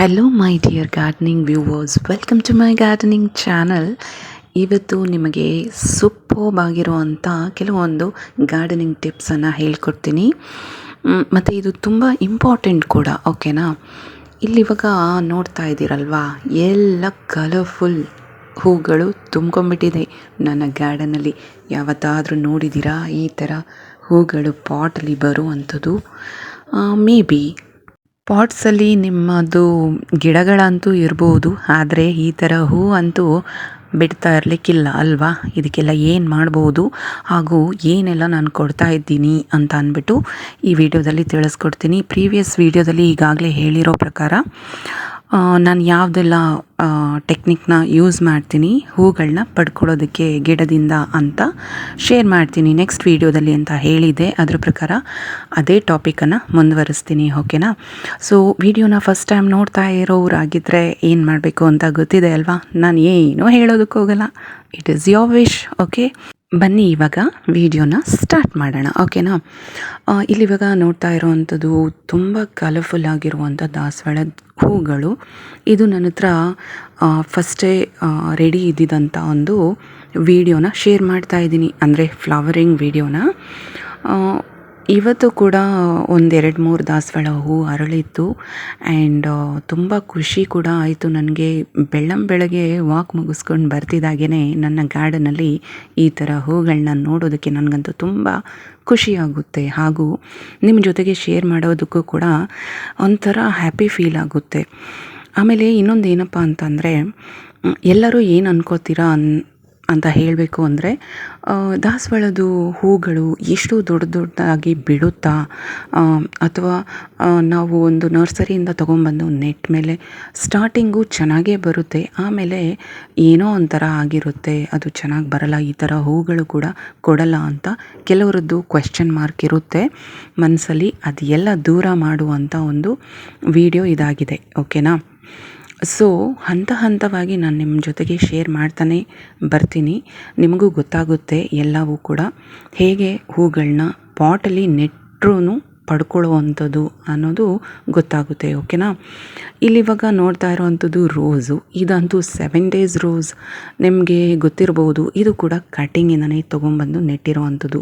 Hello my dear gardening viewers welcome to my gardening channel ಇವತ್ತು ನಿಮಗೆ ಸೂಪರ್ಬಾಗಿರುವಂಥ ಕೆಲವೊಂದು gardening ಟಿಪ್ಸನ್ನು ಹೇಳ್ಕೊಡ್ತೀನಿ. ಮತ್ತು ಇದು ತುಂಬ ಇಂಪಾರ್ಟೆಂಟ್ ಕೂಡ ಓಕೆನಾ ಇಲ್ಲಿ ಇವಾಗ ನೋಡ್ತಾ ಇದ್ದೀರಲ್ವಾ? ಎಲ್ಲ ಕಲರ್ಫುಲ್ ಹೂಗಳು ತುಂಬ್ಕೊಂಬಿಟ್ಟಿದೆ ನನ್ನ ಗಾರ್ಡನಲ್ಲಿ ಯಾವತ್ತಾದರೂ ನೋಡಿದ್ದೀರಾ? ಈ ಥರ ಹೂಗಳು ಪಾಟಲ್ಲಿ ಬರುವಂಥದ್ದು. ಮೇ ಬಿ ಪಾಟ್ಸಲ್ಲಿ ನಿಮ್ಮದು ಗಿಡಗಳಂತೂ ಇರ್ಬೋದು, ಆದರೆ ಈ ಥರ ಹೂ ಅಂತೂ ಬಿಡ್ತಾ ಇರಲಿಕ್ಕಿಲ್ಲ ಅಲ್ವಾ? ಇದಕ್ಕೆಲ್ಲ ಏನು ಮಾಡ್ಬೋದು? ಹಾಗೂ ಏನೆಲ್ಲ ನಾನು ಕೊಡ್ತಾ ಇದ್ದೀನಿ ಅಂತ ಅಂದ್ಬಿಟ್ಟು ಈ ವಿಡಿಯೋದಲ್ಲಿ ತಿಳಿಸ್ಕೊಡ್ತೀನಿ. ಪ್ರೀವಿಯಸ್ ವಿಡಿಯೋದಲ್ಲಿ ಈಗಾಗಲೇ ಹೇಳಿರೋ ಪ್ರಕಾರ ನಾನು ಯಾವುದೆಲ್ಲ ಟೆಕ್ನಿಕ್ನ ಯೂಸ್ ಮಾಡ್ತೀನಿ ಹೂಗಳನ್ನ ಪಡ್ಕೊಳ್ಳೋದಕ್ಕೆ ಗಿಡದಿಂದ ಅಂತ ಶೇರ್ ಮಾಡ್ತೀನಿ ನೆಕ್ಸ್ಟ್ ವಿಡಿಯೋದಲ್ಲಿ ಅಂತ ಹೇಳಿದೆ ಅದ್ರ ಪ್ರಕಾರ ಅದೇ ಟಾಪಿಕನ್ನು ಮುಂದುವರಿಸ್ತೀನಿ ಓಕೆನಾ ಸೊ ವಿಡಿಯೋನ ಫಸ್ಟ್ ಟೈಮ್ ನೋಡ್ತಾ ಇರೋರಾಗಿದ್ದರೆ ಏನು ಮಾಡಬೇಕು ಅಂತ ಗೊತ್ತಿದೆ ಅಲ್ವಾ? ನಾನು ಏನೂ ಹೇಳೋದಕ್ಕೆ ಹೋಗಲ್ಲ it is your wish okay ಬನ್ನಿ ಇವಾಗ ವಿಡಿಯೋನ ಸ್ಟಾರ್ಟ್ ಮಾಡೋಣ, ಓಕೆನಾ? ಇಲ್ಲಿ ಇವಾಗ ನೋಡ್ತಾ ಇರೋವಂಥದ್ದು ತುಂಬ ಕಲರ್ಫುಲ್ ಆಗಿರುವಂಥ ದಾಸವಾಳದ ಹೂಗಳು. ಇದು ನನ್ನ ಹತ್ರ ಫಸ್ಟೇ ರೆಡಿ ಇದ್ದಿದ್ದಂಥ ಒಂದು ವಿಡಿಯೋನ ಶೇರ್ ಮಾಡ್ತಾ ಇದ್ದೀನಿ. ಅಂದರೆ ಫ್ಲವರಿಂಗ್ ವಿಡಿಯೋನ. ಇವತ್ತು ಕೂಡ ಒಂದೆರಡು ಮೂರು ದಾಸವಾಳ ಹೂ ಅರಳಿತ್ತು. ಆ್ಯಂಡ್ ತುಂಬ ಖುಷಿ ಕೂಡ ಆಯಿತು. ನನಗೆ ಬೆಳ್ಳಂ ಬೆಳಗ್ಗೆ ವಾಕ್ ಮುಗಿಸ್ಕೊಂಡು ಬರ್ತಿದ್ದಾಗೇ ನನ್ನ ಗಾರ್ಡನಲ್ಲಿ ಈ ಥರ ಹೂಗಳನ್ನ ನೋಡೋದಕ್ಕೆ ನನಗಂತೂ ತುಂಬ ಖುಷಿಯಾಗುತ್ತೆ ಹಾಗೂ ನಿಮ್ಮ ಜೊತೆಗೆ ಶೇರ್ ಮಾಡೋದಕ್ಕೂ ಕೂಡ ಒಂಥರ ಹ್ಯಾಪಿ ಫೀಲ್ ಆಗುತ್ತೆ. ಆಮೇಲೆ ಇನ್ನೊಂದು ಏನಪ್ಪ ಅಂತಂದರೆ, ಎಲ್ಲರೂ ಏನು ಅನ್ಕೋತೀರಾ ಅನ್ ಅಂತ ಹೇಳಬೇಕು ಅಂದರೆ ದಾಸವಾಳದ ಹೂಗಳು ಎಷ್ಟು ದೊಡ್ಡ ದೊಡ್ಡದಾಗಿ ಬಿಡುತ್ತಾ ಅಥವಾ ನಾವು ಒಂದು ನರ್ಸರಿಯಿಂದ ತೊಗೊಂಬಂದು ನೆಟ್ ಮೇಲೆ ಸ್ಟಾರ್ಟಿಂಗು ಚೆನ್ನಾಗೇ ಬರುತ್ತೆ, ಆಮೇಲೆ ಏನೋ ಒಂಥರ ಆಗಿರುತ್ತೆ, ಅದು ಚೆನ್ನಾಗಿ ಬರಲ್ಲ, ಈ ಥರ ಹೂಗಳು ಕೂಡ ಕೊಡಲ್ಲ ಅಂತ ಕೆಲವರದ್ದು ಕ್ವೆಶ್ಚನ್ ಮಾರ್ಕ್ ಇರುತ್ತೆ. ಮನಸ್ಸಲ್ಲಿ ಅದೆಲ್ಲ ದೂರ ಮಾಡುವಂಥ ಒಂದು ವಿಡಿಯೋ ಇದಾಗಿದೆ ಓಕೆನಾ ಸೊ ಹಂತ ಹಂತವಾಗಿ ನಾನು ನಿಮ್ಮ ಜೊತೆಗೆ ಶೇರ್ ಮಾಡ್ತಾನೆ ಬರ್ತೀನಿ. ನಿಮಗೂ ಗೊತ್ತಾಗುತ್ತೆ, ಎಲ್ಲವೂ ಕೂಡ. ಹೇಗೆ ಹೂಗಳನ್ನ ಪಾಟಲ್ಲಿ ನೆಟ್ಟರೂ ಪಡ್ಕೊಳ್ಳುವಂಥದ್ದು ಅನ್ನೋದು ಗೊತ್ತಾಗುತ್ತೆ ಓಕೆನಾ ಇಲ್ಲಿವಾಗ ನೋಡ್ತಾ ಇರೋವಂಥದ್ದು ರೋಸು ಇದಂತೂ ಸೆವೆನ್ ಡೇಸ್ ರೋಸ್ ನಿಮಗೆ ಗೊತ್ತಿರ್ಬೋದು, ಇದು ಕೂಡ ಕಟಿಂಗಿಂದನೇ ತೊಗೊಂಬಂದು ನೆಟ್ಟಿರುವಂಥದ್ದು.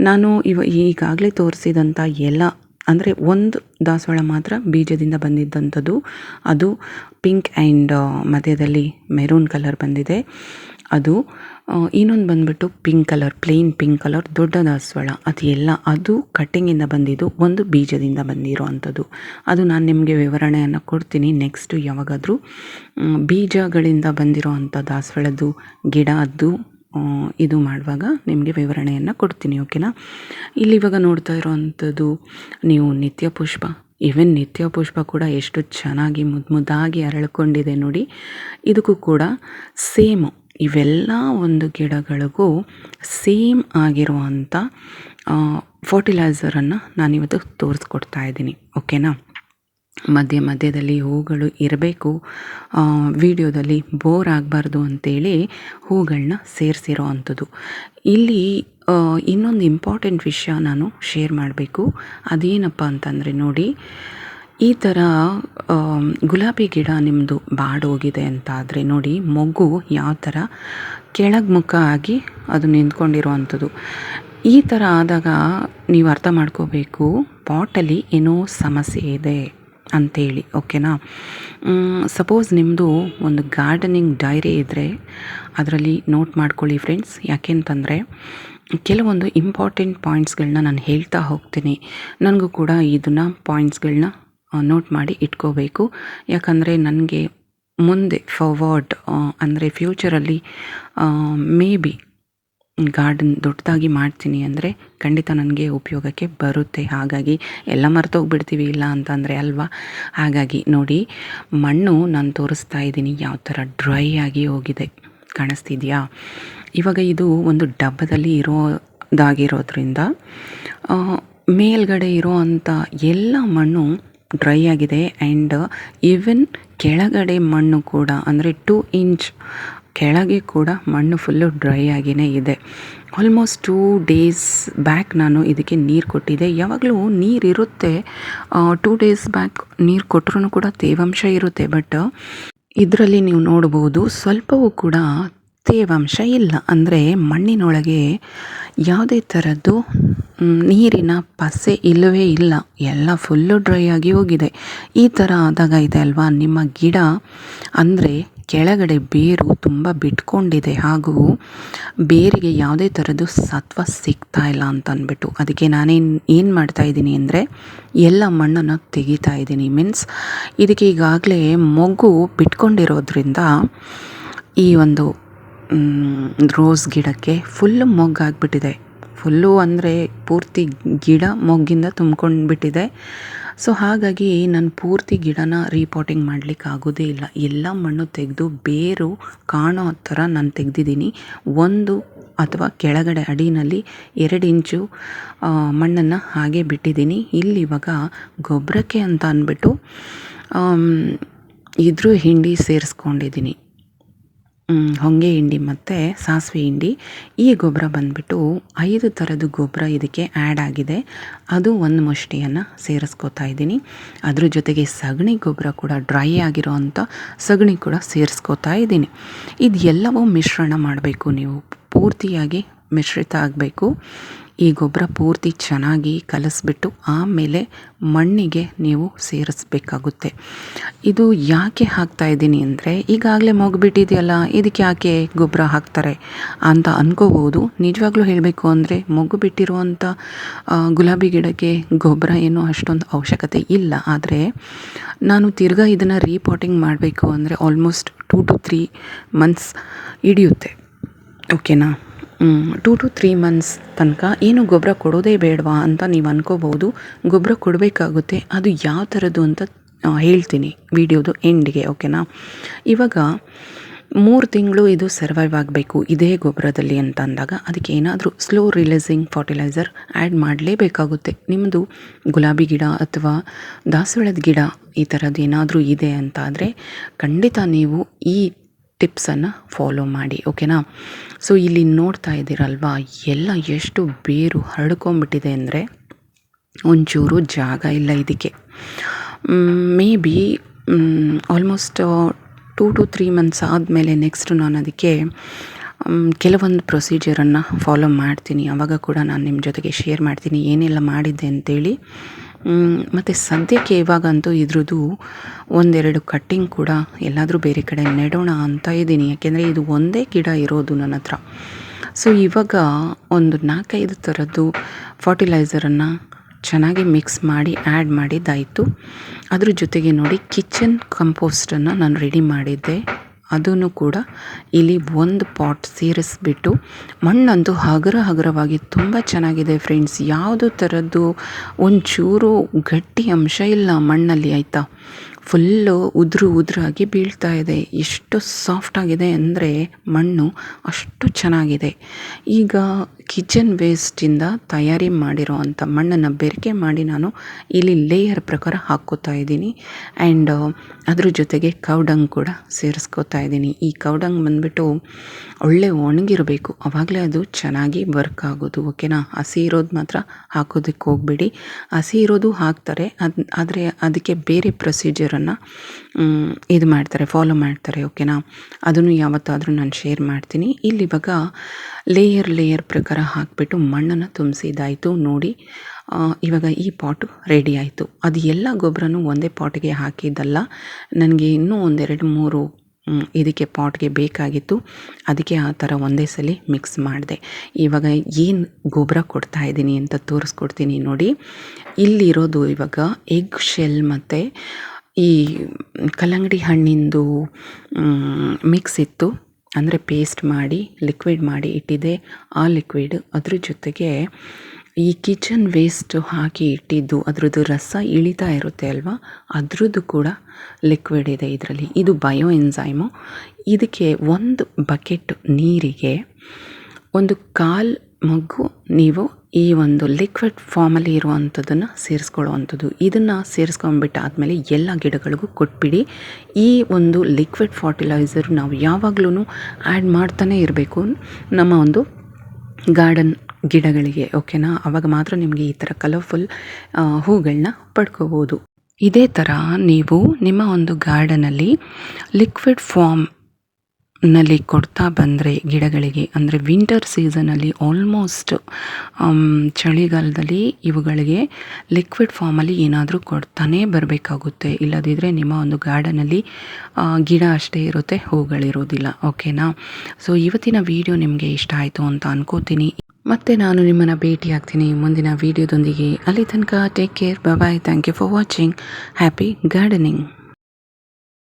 ನಾನು ಇವ ಈಗಾಗಲೇ ತೋರಿಸಿದಂಥ ಎಲ್ಲ ಅಂದರೆ ಒಂದು ದಾಸವಾಳ ಮಾತ್ರ ಬೀಜದಿಂದ ಬಂದಿದ್ದಂಥದ್ದು. ಅದು ಪಿಂಕ್ ಆ್ಯಂಡ್ ಮಧ್ಯದಲ್ಲಿ ಮೆರೂನ್ ಕಲರ್ ಬಂದಿದೆ. ಅದು ಇನ್ನೊಂದು ಬಂದ್ಬಿಟ್ಟು pink colour, plain pink colour, ದೊಡ್ಡ ದಾಸವಾಳ. ಅದು ಎಲ್ಲ, ಅದು ಕಟ್ಟಿಂಗಿಂದ ಬಂದಿದ್ದು, ಒಂದು ಬೀಜದಿಂದ ಬಂದಿರೋ ಅಂಥದ್ದು ಅದು ನಾನು ನಿಮಗೆ ವಿವರಣೆಯನ್ನು ಕೊಡ್ತೀನಿ ನೆಕ್ಸ್ಟು ಯಾವಾಗಾದರೂ. ಬೀಜಗಳಿಂದ ಬಂದಿರೋ ಅಂಥ ದಾಸವಾಳದ್ದು, ಗಿಡ, ಅದು ಇದು ಮಾಡುವಾಗ ನಿಮಗೆ ವಿವರಣೆಯನ್ನು ಕೊಡ್ತೀನಿ, ಓಕೆನಾ? ಇಲ್ಲಿ ಇವಾಗ ನೋಡ್ತಾ ಇರೋವಂಥದ್ದು ನೀವು ನಿತ್ಯ ಪುಷ್ಪ. ಈವನ್ ನಿತ್ಯ ಪುಷ್ಪ ಕೂಡ ಎಷ್ಟು ಚೆನ್ನಾಗಿ ಮುದ್ದು ಮುದ್ದಾಗಿ ಅರಳ್ಕೊಂಡಿದೆ ನೋಡಿ. ಇದಕ್ಕೂ ಕೂಡ ಸೇಮ್. ಇವೆಲ್ಲ ಒಂದು ಗಿಡಗಳಿಗೂ ಸೇಮ್ ಆಗಿರುವಂಥ ಫರ್ಟಿಲೈಸರನ್ನು ನಾನಿವತ್ತು ತೋರಿಸ್ಕೊಡ್ತಾ ಇದ್ದೀನಿ, ಓಕೆನಾ? ಮಧ್ಯ ಮಧ್ಯದಲ್ಲಿ ಹೂಗಳು ಇರಬೇಕು. ವಿಡಿಯೋದಲ್ಲಿ ಬೋರ್ ಆಗಬಾರ್ದು ಅಂತೇಳಿ ಹೂಗಳನ್ನ ಸೇರಿಸಿರೋ ಅಂಥದ್ದು. ಇಲ್ಲಿ ಇನ್ನೊಂದು ಇಂಪಾರ್ಟೆಂಟ್ ವಿಷಯ ನಾನು ಶೇರ್ ಮಾಡಬೇಕು. ಅದೇನಪ್ಪ ಅಂತಂದರೆ ನೋಡಿ, ಈ ಥರ ಗುಲಾಬಿ ಗಿಡ ನಿಮ್ಮದು ಬಾಡೋಗಿದೆ ಅಂತ ಆದರೆ ನೋಡಿ, ಮೊಗ್ಗು ಯಾವ ಥರ ಕೆಳಗೆ ಮುಖ ಆಗಿ ಅದು ನಿಂತ್ಕೊಂಡಿರುವಂಥದ್ದು ಈ ಥರ ಆದಾಗ ನೀವು ಅರ್ಥ ಮಾಡ್ಕೋಬೇಕು, ಪಾಟಲ್ಲಿ ಏನೋ ಸಮಸ್ಯೆ ಇದೆ. ಅಂತೇಳಿ, ಓಕೆನಾ? ಸಪೋಸ್ ನಿಮ್ಮದು ಒಂದು ಗಾರ್ಡನಿಂಗ್ ಡೈರಿ ಇದ್ದರೆ ಅದರಲ್ಲಿ ನೋಟ್ ಮಾಡ್ಕೊಳ್ಳಿ ಫ್ರೆಂಡ್ಸ್ ಯಾಕೆಂತಂದರೆ ಕೆಲವೊಂದು ಇಂಪಾರ್ಟೆಂಟ್ ಪಾಯಿಂಟ್ಸ್ಗಳನ್ನ ನಾನು ಹೇಳ್ತಾ ಹೋಗ್ತೀನಿ. ನನಗೂ ಕೂಡ ಇದನ್ನು ಪಾಯಿಂಟ್ಸ್ಗಳನ್ನ ನೋಟ್ ಮಾಡಿ ಇಟ್ಕೋಬೇಕು. ಯಾಕಂದರೆ ನನಗೆ ಮುಂದೆ ಫಾರ್ವರ್ಡ್ ಅಂದರೆ ಫ್ಯೂಚರಲ್ಲಿ ಮೇ ಬಿ ಗಾರ್ಡನ್ ದೊಡ್ಡದಾಗಿ ಮಾಡ್ತೀನಿ ಅಂದರೆ ಖಂಡಿತ ನನಗೆ ಉಪಯೋಗಕ್ಕೆ ಬರುತ್ತೆ. ಹಾಗಾಗಿ ಎಲ್ಲ ಮರ್ತೋಗ್ಬಿಡ್ತೀವಿ ಇಲ್ಲ ಅಂತಂದರೆ ಅಲ್ವಾ? ಹಾಗಾಗಿ ನೋಡಿ, ಮಣ್ಣು ನಾನು ತೋರಿಸ್ತಾ ಇದ್ದೀನಿ ಯಾವ ಥರ ಡ್ರೈ ಆಗಿ ಹೋಗಿದೆ. ಕಾಣಿಸ್ತಿದೆಯಾ? ಇವಾಗ ಇದು ಒಂದು ಡಬ್ಬದಲ್ಲಿ ಇರೋದಾಗಿರೋದ್ರಿಂದ ಮೇಲ್ಗಡೆ ಇರೋ ಅಂಥ ಎಲ್ಲ ಮಣ್ಣು ಡ್ರೈ ಆಗಿದೆ. ಆ್ಯಂಡ್ ಈವನ್ ಕೆಳಗಡೆ ಮಣ್ಣು ಕೂಡ, ಅಂದರೆ ಟೂ ಇಂಚ್ ಕೆಳಗೆ ಕೂಡ ಮಣ್ಣು ಫುಲ್ಲು ಡ್ರೈ ಆಗಿಯೇ ಇದೆ. ಆಲ್ಮೋಸ್ಟ್ ಟೂ ಡೇಸ್ ಬ್ಯಾಕ್ ನಾನು ಇದಕ್ಕೆ ನೀರು ಕೊಟ್ಟಿದ್ದೆ. ಯಾವಾಗಲೂ ನೀರಿರುತ್ತೆ ಟೂ ಡೇಸ್ ಬ್ಯಾಕ್ ನೀರು ಕೊಟ್ಟರೂ ಕೂಡ ತೇವಾಂಶ ಇರುತ್ತೆ ಬಟ್ ಇದರಲ್ಲಿ ನೀವು ನೋಡ್ಬೋದು ಸ್ವಲ್ಪವೂ ಕೂಡ ತೇವಾಂಶ ಇಲ್ಲ. ಅಂದರೆ ಮಣ್ಣಿನೊಳಗೆ ಯಾವುದೇ ಥರದ್ದು ನೀರಿನ ಪಸೆ ಇಲ್ಲವೇ ಇಲ್ಲ. ಎಲ್ಲ ಫುಲ್ಲು ಡ್ರೈ ಆಗಿ ಹೋಗಿದೆ. ಈ ಥರ ಆದಾಗ ಇದೆ ಅಲ್ವಾ ನಿಮ್ಮ ಗಿಡ? ಅಂದರೆ ಕೆಳಗಡೆ ಬೇರು ತುಂಬ ಬಿಟ್ಕೊಂಡಿದೆ. ಹಾಗೂ ಬೇರಿಗೆ ಯಾವುದೇ ಥರದ್ದು ಸತ್ವ ಸಿಗ್ತಾ ಇಲ್ಲ ಅಂತ ಅಂದ್ಬಿಟ್ಟು. ಅದಕ್ಕೆ ನಾನೇನು, ಏನು ಮಾಡ್ತಾ ಇದ್ದೀನಿ ಅಂದರೆ ಎಲ್ಲ ಮಣ್ಣನ್ನು ತೆಗಿತಾ ಇದ್ದೀನಿ. ಮೀನ್ಸ್ ಇದಕ್ಕೆ ಈಗಾಗಲೇ ಮೊಗ್ಗು ಬಿಟ್ಕೊಂಡಿರೋದ್ರಿಂದ ಈ ಒಂದು ರೋಸ್ ಗಿಡಕ್ಕೆ ಫುಲ್ಲು ಮೊಗ್ಗಾಗ್ಬಿಟ್ಟಿದೆ ಫುಲ್ಲು ಅಂದರೆ ಪೂರ್ತಿ ಗಿಡ ಮೊಗ್ಗಿಂದ ತುಂಬ್ಕೊಂಡ್ಬಿಟ್ಟಿದೆ. ಸೊ ಹಾಗಾಗಿ ನಾನು ಪೂರ್ತಿ ಗಿಡನ ರೀಪಾಟಿಂಗ್ ಮಾಡಲಿಕ್ಕೆ ಆಗೋದೇ ಇಲ್ಲ. ಎಲ್ಲ ಮಣ್ಣು ತೆಗೆದು ಬೇರು ಕಾಣೋ ಥರ ನಾನು ತೆಗೆದಿದ್ದೀನಿ. ಒಂದು ಅಥವಾ ಕೆಳಗಡೆ ಅಡಿನಲ್ಲಿ ಎರಡು ಇಂಚು ಮಣ್ಣನ್ನು ಹಾಗೆ ಬಿಟ್ಟಿದ್ದೀನಿ. ಇಲ್ಲಿ ಇವಾಗ ಗೊಬ್ಬರಕ್ಕೆ ಅಂತ ಅಂದ್ಬಿಟ್ಟು ಇದ್ರೂ ಹಿಂಡಿ ಸೇರಿಸ್ಕೊಂಡಿದ್ದೀನಿ. ಹೊಂಗೆ ಹಿಂಡಿ ಮತ್ತು ಸಾಸಿವೆ ಹಿಂಡಿ. ಈ ಗೊಬ್ಬರ ಬಂದ್ಬಿಟ್ಟು ಐದು ಥರದ ಗೊಬ್ಬರ ಇದಕ್ಕೆ ಆ್ಯಡ್ ಆಗಿದೆ. ಅದು ಒಂದು ಮುಷ್ಟಿಯನ್ನು ಸೇರಿಸ್ಕೋತಾ ಇದ್ದೀನಿ. ಅದ್ರ ಜೊತೆಗೆ ಸಗಣಿ ಗೊಬ್ಬರ ಕೂಡ ಡ್ರೈ ಆಗಿರೋ ಅಂಥ ಸಗಣಿ ಕೂಡ ಸೇರಿಸ್ಕೋತಾ ಇದ್ದೀನಿ. ಇದು ಎಲ್ಲವೂ ಮಿಶ್ರಣ ಮಾಡಬೇಕು ನೀವು. ಪೂರ್ತಿಯಾಗಿ ಮಿಶ್ರಿತ ಆಗಬೇಕು. ಈ ಗೊಬ್ಬರ ಪೂರ್ತಿ ಚೆನ್ನಾಗಿ ಕಲಸಿಬಿಟ್ಟು ಆಮೇಲೆ ಮಣ್ಣಿಗೆ ನೀವು ಸೇರಿಸ್ಬೇಕಾಗುತ್ತೆ. ಇದು ಯಾಕೆ ಹಾಕ್ತಾ ಇದ್ದೀನಿ ಅಂದರೆ, ಈಗಾಗಲೇ ಮಗುಬಿಟ್ಟಿದೆಯಲ್ಲ, ಇದಕ್ಕೆ ಯಾಕೆ ಗೊಬ್ಬರ ಹಾಕ್ತಾರೆ ಅಂತ ಅನ್ಕೋಬೋದು ನಿಜವಾಗ್ಲೂ ಹೇಳಬೇಕು ಅಂದರೆ ಮಗು ಬಿಟ್ಟಿರುವಂಥ ಗುಲಾಬಿ ಗಿಡಕ್ಕೆ ಗೊಬ್ಬರ ಏನು ಅಷ್ಟೊಂದು ಅವಶ್ಯಕತೆ ಇಲ್ಲ. ಆದರೆ, ನಾನು ತಿರ್ಗಾ ಇದನ್ನು ರೀಪಾಟಿಂಗ್ ಮಾಡಬೇಕು ಅಂದರೆ almost two to three months ಹಿಡಿಯುತ್ತೆ. ಓಕೆನಾ ಟೂ ಟು ತ್ರೀ ಮಂತ್ಸ್ ತನಕ ಏನು ಗೊಬ್ಬರ ಕೊಡೋದೇ ಬೇಡವಾ ಅಂತ ನೀವು ಅನ್ಕೋಬಹುದು. ಗೊಬ್ಬರ ಕೊಡಬೇಕಾಗುತ್ತೆ. ಅದು ಯಾವ ಥರದ್ದು ಅಂತ ಹೇಳ್ತೀನಿ ವಿಡಿಯೋದು ಎಂಡಿಗೆ ಓಕೆನಾ ಇವಾಗ ಮೂರು ತಿಂಗಳು ಇದು ಸರ್ವೈವ್ ಆಗಬೇಕು ಇದೇ ಗೊಬ್ಬರದಲ್ಲಿ ಅಂತ ಅಂದಾಗ ಅದಕ್ಕೆ ಏನಾದರೂ ಸ್ಲೋ ರಿಲೀಸಿಂಗ್ ಫರ್ಟಿಲೈಸರ್ ಆ್ಯಡ್ ಮಾಡಲೇಬೇಕಾಗುತ್ತೆ. ನಿಮ್ಮದು ಗುಲಾಬಿ ಗಿಡ ಅಥವಾ ದಾಸವಾಳದ ಗಿಡ ಈ ಥರದ್ದು ಏನಾದರೂ ಇದೆ ಅಂತ ಆದರೆ ಖಂಡಿತ ನೀವು ಈ ಟಿಪ್ಸನ್ನು ಫಾಲೋ ಮಾಡಿ ಓಕೆನಾ ಸೊ ಇಲ್ಲಿ ನೋಡ್ತಾ ಇದ್ದೀರಲ್ವಾ, ಎಲ್ಲ ಎಷ್ಟು ಬೇರು ಹರಡ್ಕೊಂಬಿಟ್ಟಿದೆ ಅಂದರೆ ಒಂಚೂರು ಜಾಗ ಇಲ್ಲ ಇದಕ್ಕೆ. Maybe almost two to three months ಆದಮೇಲೆ ನೆಕ್ಸ್ಟ್ ನಾನು ಅದಕ್ಕೆ ಕೆಲವೊಂದು ಪ್ರೊಸೀಜರನ್ನು ಫಾಲೋ ಮಾಡ್ತೀನಿ. ಆವಾಗ ಕೂಡ ನಾನು ನಿಮ್ಮ ಜೊತೆಗೆ ಶೇರ್ ಮಾಡ್ತೀನಿ. ಏನೆಲ್ಲ ಮಾಡಿದ್ದೆ ಅಂತೇಳಿ ಮತ್ತು ಸದ್ಯಕ್ಕೆ ಇವಾಗಂತೂ ಇದ್ರದ್ದು ಒಂದೆರಡು ಕಟ್ಟಿಂಗ್ ಕೂಡ ಎಲ್ಲಾದರೂ ಬೇರೆ ಕಡೆ ನೆಡೋಣ ಅಂತ ಇದ್ದೀನಿ. ಯಾಕೆಂದರೆ ಇದು ಒಂದೇ ಗಿಡ ಇರೋದು ನನ್ನ ಹತ್ರ. ಸೊ ಇವಾಗ ಒಂದು ನಾಲ್ಕೈದು ಥರದ್ದು ಫರ್ಟಿಲೈಸರನ್ನು ಚೆನ್ನಾಗಿ ಮಿಕ್ಸ್ ಮಾಡಿ ಆ್ಯಡ್ ಮಾಡಿದ್ದಾಯಿತು. ಅದ್ರ ಜೊತೆಗೆ ನೋಡಿ ಕಿಚನ್ ಕಂಪೋಸ್ಟನ್ನು ನಾನು ರೆಡಿ ಮಾಡಿದ್ದೆ. ಅದನ್ನು ಕೂಡ ಇಲ್ಲಿ ಒಂದು ಪಾಟ್ ಸೇರಿಸ್ಬಿಟ್ಟು ಮಣ್ಣಂತೂ ಹಗುರ ಹಗುರವಾಗಿ ತುಂಬ ಚೆನ್ನಾಗಿದೆ ಫ್ರೆಂಡ್ಸ್ ಯಾವುದೋ ಥರದ್ದು ಒಂಚೂರು ಗಟ್ಟಿ ಅಂಶ ಇಲ್ಲ ಮಣ್ಣಲ್ಲಿ, ಆಯಿತಾ? ಫುಲ್ಲು ಉದುರು ಉದುರಾಗಿ ಬೀಳ್ತಾ ಇದೆ. ಎಷ್ಟು ಸಾಫ್ಟ್ ಆಗಿದೆ ಅಂದರೆ ಮಣ್ಣು ಅಷ್ಟು ಚೆನ್ನಾಗಿದೆ. ಈಗ ಕಿಚನ್ ವೇಸ್ಟಿಂದ ತಯಾರಿ ಮಾಡಿರೋ ಅಂಥ ಮಣ್ಣನ್ನು ಬೆರಕೆ ಮಾಡಿ ನಾನು ಇಲ್ಲಿ ಲೇಯರ್ ಪ್ರಕಾರ ಹಾಕ್ಕೋತಾ ಇದ್ದೀನಿ. ಆ್ಯಂಡ್ ಅದ್ರ ಜೊತೆಗೆ ಕೌಡಂಗ್ ಕೂಡ ಸೇರಿಸ್ಕೋತಾ ಇದ್ದೀನಿ. ಈ ಕೌಡಂಗ್ ಬಂದ್ಬಿಟ್ಟು ಒಳ್ಳೆ ಒಣಗಿರಬೇಕು. ಅವಾಗಲೇ ಅದು ಚೆನ್ನಾಗಿ ವರ್ಕ್ ಆಗೋದು. ಓಕೆನಾ ಹಸಿ ಇರೋದು ಮಾತ್ರ ಹಾಕೋದಕ್ಕೆ ಹೋಗಬೇಡಿ. ಹಸಿ ಇರೋದು ಹಾಕ್ತಾರೆ. ಅದು, ಆದರೆ ಅದಕ್ಕೆ ಬೇರೆ ಪ್ರೊಸೀಜರನ್ನು ಇದು ಮಾಡ್ತಾರೆ ಫಾಲೋ ಮಾಡ್ತಾರೆ ಓಕೆನಾ ಅದನ್ನು ಯಾವತ್ತಾದರೂ ನಾನು ಶೇರ್ ಮಾಡ್ತೀನಿ. ಇಲ್ಲಿ ಇವಾಗ ಲೇಯರ್ ಲೇಯರ್ ಪ್ರಕಾರ ಹಾಕಿಬಿಟ್ಟು ಮಣ್ಣನ್ನು ತುಂಬಿಸಿದ್ದಾಯಿತು ನೋಡಿ. ಇವಾಗ ಈ ಪಾಟು ರೆಡಿ ಆಯಿತು. ಅದು ಎಲ್ಲ ಗೊಬ್ಬರನೂ ಒಂದೇ ಪಾಟ್ಗೆ ಹಾಕಿದ್ದಲ್ಲ. ನನಗೆ ಇನ್ನೂ ಒಂದೆರಡು ಮೂರು ಇದಕ್ಕೆ ಪಾಟ್ಗೆ ಬೇಕಾಗಿತ್ತು. ಅದಕ್ಕೆ ಆ ಥರ ಒಂದೇ ಸಲ ಮಿಕ್ಸ್ ಮಾಡಿದೆ. ಇವಾಗ ಏನು ಗೊಬ್ಬರ ಕೊಡ್ತಾ ಇದ್ದೀನಿ ಅಂತ ತೋರಿಸ್ಕೊಡ್ತೀನಿ ನೋಡಿ. ಇಲ್ಲಿರೋದು ಇವಾಗ ಎಗ್ ಶೆಲ್ ಮತ್ತು ಈ ಕಲ್ಲಂಗಡಿ ಹಣ್ಣಿಂದು ಮಿಕ್ಸ್ ಇತ್ತು. ಅಂದರೆ ಪೇಸ್ಟ್ ಮಾಡಿ ಲಿಕ್ವಿಡ್ ಮಾಡಿ ಇಟ್ಟಿದ್ದೆ. ಆ ಲಿಕ್ವಿಡ್ ಅದ್ರ ಜೊತೆಗೆ ಈ ಕಿಚನ್ ವೇಸ್ಟ್ ಹಾಕಿ ಇಟ್ಟಿದ್ದು, ಅದರದ್ದು ರಸ ಇಳಿತಾ ಇರುತ್ತೆ ಅಲ್ವಾ? ಅದರದ್ದು ಕೂಡ ಲಿಕ್ವಿಡ್ ಇದೆ ಇದರಲ್ಲಿ. ಇದು ಬಯೋ ಎನ್ಸೈಮು ಇದಕ್ಕೆ ಒಂದು ಬಕೆಟ್ ನೀರಿಗೆ ಒಂದು ಕಾಲು ಮಗ್ಗು ನೀವು ಈ ಒಂದು ಲಿಕ್ವಿಡ್ ಫಾರ್ಮಲ್ಲಿ ಇರುವಂಥದ್ದನ್ನು ಸೇರಿಸ್ಕೊಳ್ಳುವಂಥದ್ದು. ಇದನ್ನು ಸೇರಿಸ್ಕೊಂಡ್ಬಿಟ್ಟು ಆದಮೇಲೆ ಎಲ್ಲ ಗಿಡಗಳಿಗೂ ಕೊಟ್ಬಿಡಿ. ಈ ಒಂದು ಲಿಕ್ವಿಡ್ ಫರ್ಟಿಲೈಸರ್ ನಾವು ಯಾವಾಗಲೂ ಆ್ಯಡ್ ಮಾಡ್ತಾನೇ ಇರಬೇಕು. ನಮ್ಮ ಒಂದು ಗಾರ್ಡನ್ ಗಿಡಗಳಿಗೆ ಓಕೆನಾ ಆವಾಗ ಮಾತ್ರ ನಿಮಗೆ ಈ ಥರ ಕಲರ್ಫುಲ್ ಹೂಗಳನ್ನ ಪಡ್ಕೋಬೋದು. ಇದೇ ಥರ ನೀವು ನಿಮ್ಮ ಒಂದು ಗಾರ್ಡನಲ್ಲಿ ಲಿಕ್ವಿಡ್ ಫಾರ್ಮ್ ನಲ್ಲಿ ಕೊಡ್ತಾ ಬಂದರೆ ಗಿಡಗಳಿಗೆ, ಅಂದರೆ ವಿಂಟರ್ ಸೀಸನಲ್ಲಿ ಆಲ್ಮೋಸ್ಟ್ ಚಳಿಗಾಲದಲ್ಲಿ ಇವುಗಳಿಗೆ ಲಿಕ್ವಿಡ್ ಫಾರ್ಮಲ್ಲಿ ಏನಾದರೂ ಕೊಡ್ತಾನೇ ಬರಬೇಕಾಗುತ್ತೆ. ಇಲ್ಲದಿದ್ದರೆ ನಿಮ್ಮ ಒಂದು ಗಾರ್ಡನಲ್ಲಿ ಗಿಡ ಅಷ್ಟೇ ಇರುತ್ತೆ, ಹೂಗಳಿರೋದಿಲ್ಲ. ಓಕೆನಾ ಸೊ ಇವತ್ತಿನ ವಿಡಿಯೋ ನಿಮಗೆ ಇಷ್ಟ ಆಯಿತು ಅಂತ ಅನ್ಕೋತೀನಿ. ಮತ್ತೆ ನಾನು ನಿಮ್ಮನ್ನು ಭೇಟಿ ಆಗ್ತೀನಿ ಮುಂದಿನ ವಿಡಿಯೋದೊಂದಿಗೆ ಅಲ್ಲಿ ತನಕ take care bye thank you for watching happy gardening